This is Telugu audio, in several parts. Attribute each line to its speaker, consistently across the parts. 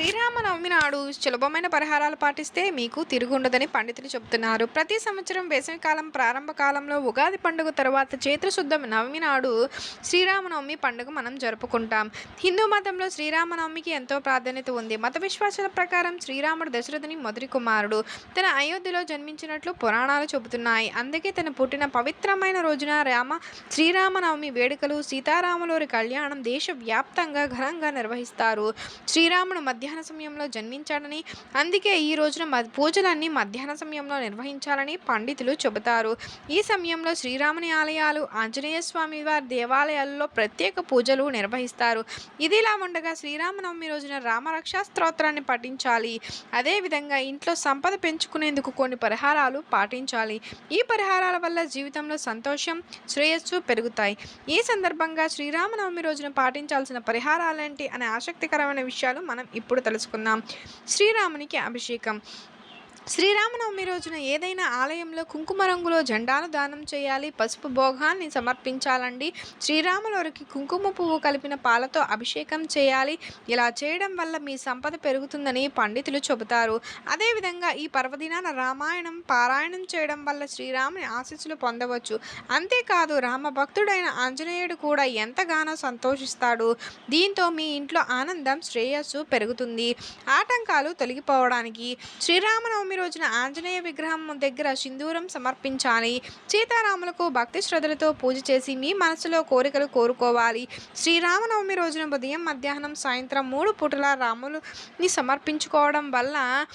Speaker 1: శ్రీరామనవమి నాడు సులభమైన పరిహారాలు పాటిస్తే మీకు తిరుగుండదని పండితులు చెబుతున్నారు. ప్రతి సంవత్సరం వేసవికాలం ప్రారంభ కాలంలో ఉగాది పండుగ తర్వాత చైత్రశుద్ధ నవమి నాడు శ్రీరామనవమి పండుగ మనం జరుపుకుంటాం. హిందూ మతంలో శ్రీరామనవమికి ఎంతో ప్రాధాన్యత ఉంది. మత విశ్వాసాల ప్రకారం శ్రీరాముడు దశరథుని మొదటి కుమారుడు. తన అయోధ్యలో జన్మించినట్లు పురాణాలు చెబుతున్నాయి. అందుకే తన పుట్టిన పవిత్రమైన రోజున రామ శ్రీరామనవమి వేడుకలు సీతారాములవారి కళ్యాణం దేశవ్యాప్తంగా ఘనంగా నిర్వహిస్తారు. శ్రీరాముడు మధ్యాహ్న సమయంలో జన్మించాడని అందుకే ఈ రోజున పూజలన్నీ మధ్యాహ్న సమయంలో నిర్వహించాలని పండితులు చెబుతారు. ఈ సమయంలో శ్రీరాముని ఆలయాలు ఆంజనేయ స్వామి వారి దేవాలయాల్లో ప్రత్యేక పూజలు నిర్వహిస్తారు. ఇదిలా ఉండగా శ్రీరామనవమి రోజున రామరక్షా స్తోత్రాన్ని పఠించాలి. అదేవిధంగా ఇంట్లో సంపద పెంచుకునేందుకు కొన్ని పరిహారాలు పాటించాలి. ఈ పరిహారాల వల్ల జీవితంలో సంతోషం శ్రేయస్సు పెరుగుతాయి. ఈ సందర్భంగా శ్రీరామనవమి రోజున పాటించాల్సిన పరిహారాలేంటి అనే ఆసక్తికరమైన విషయాలు మనం ఇప్పుడు తెలుసుకుందాం. శ్రీరామునికి అభిషేకం. శ్రీరామనవమి రోజున ఏదైనా ఆలయంలో కుంకుమ రంగులో జెండాను దానం చేయాలి పసుపు భోగాన్ని సమర్పించాలండి. శ్రీరాములవారికి కుంకుమ పువ్వు కలిపిన పాలతో అభిషేకం చేయాలి. ఇలా చేయడం వల్ల మీ సంపద పెరుగుతుందని పండితులు చెబుతారు. అదేవిధంగా ఈ పర్వదినాన రామాయణం పారాయణం చేయడం వల్ల శ్రీరాముని ఆశీస్సులు పొందవచ్చు. అంతేకాదు రామ భక్తుడైన ఆంజనేయుడు కూడా ఎంతగానో సంతోషిస్తాడు. దీంతో మీ ఇంట్లో ఆనందం శ్రేయస్సు పెరుగుతుంది. ఆటంకాలు తొలగిపోవడానికి శ్రీరామనవమి రోజున ఆంజనేయ విగ్రహం దగ్గర సింధూరం సమర్పించాలి. సీతారాములకు భక్తి శ్రద్ధలతో పూజ చేసి మీ మనసులో కోరికలు కోరుకోవాలి. శ్రీరామనవమి రోజున ఉదయం మధ్యాహ్నం సాయంత్రం మూడు పూటల రాముని సమర్పించుకోవడం వల్ల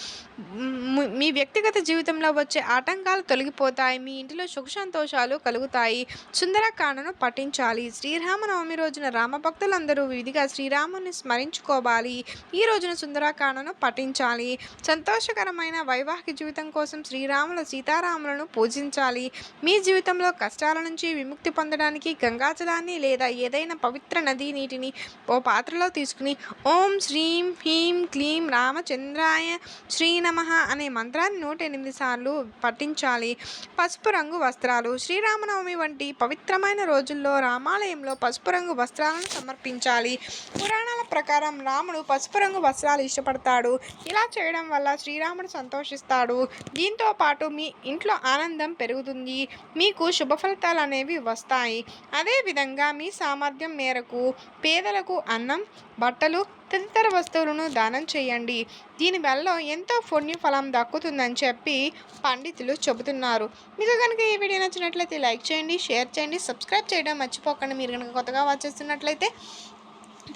Speaker 1: మీ వ్యక్తిగత జీవితంలో వచ్చే ఆటంకాలు తొలగిపోతాయి. మీ ఇంటిలో సుఖ సంతోషాలు కలుగుతాయి. సుందరకాండను పఠించాలి. శ్రీరామనవమి రోజున రామభక్తులందరూ విధిగా శ్రీరాముని స్మరించుకోవాలి. ఈ రోజున సుందరకాండను పఠించాలి. సంతోషకరమైన వైవాహిక జీవితం కోసం శ్రీరాముల సీతారాములను పూజించాలి. మీ జీవితంలో కష్టాల నుంచి విముక్తి పొందడానికి గంగాజలాన్ని లేదా ఏదైనా పవిత్ర నదీ నీటిని ఓ పాత్రలో తీసుకుని ఓం శ్రీం హ్రీం క్లీం రామచంద్రాయ శ్రీ నమః అనే మంత్రాన్ని నూట ఎనిమిది సార్లు పఠించాలి. పసుపు రంగు వస్త్రాలు శ్రీరామనవమి వంటి పవిత్రమైన రోజుల్లో రామాలయంలో పసుపు రంగు వస్త్రాలను సమర్పించాలి. పురాణాల ప్రకారం రాముడు పసుపు రంగు వస్త్రాలు ఇష్టపడతాడు. ఇలా చేయడం వల్ల శ్రీరాముడు సంతోషిస్తాడు దీంతో పాటు మీ ఇంట్లో ఆనందం పెరుగుతుంది. మీకు శుభ ఫలితాలు అనేవి వస్తాయి. అదేవిధంగా మీ సామర్థ్యం మేరకు పేదలకు అన్నం బట్టలు తదితర వస్తువులను దానం చేయండి. దీనివల్ల ఎంతో పుణ్యఫలం దక్కుతుందని చెప్పి పండితులు చెబుతున్నారు. మీకు కనుక ఈ వీడియో నచ్చినట్లయితే లైక్ చేయండి షేర్ చేయండి సబ్స్క్రైబ్ చేయడం మర్చిపోకండి. మీరు కనుక కొత్తగా వాచ్ చేస్తున్నట్లయితే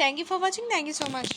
Speaker 1: thank you for watching thank you so much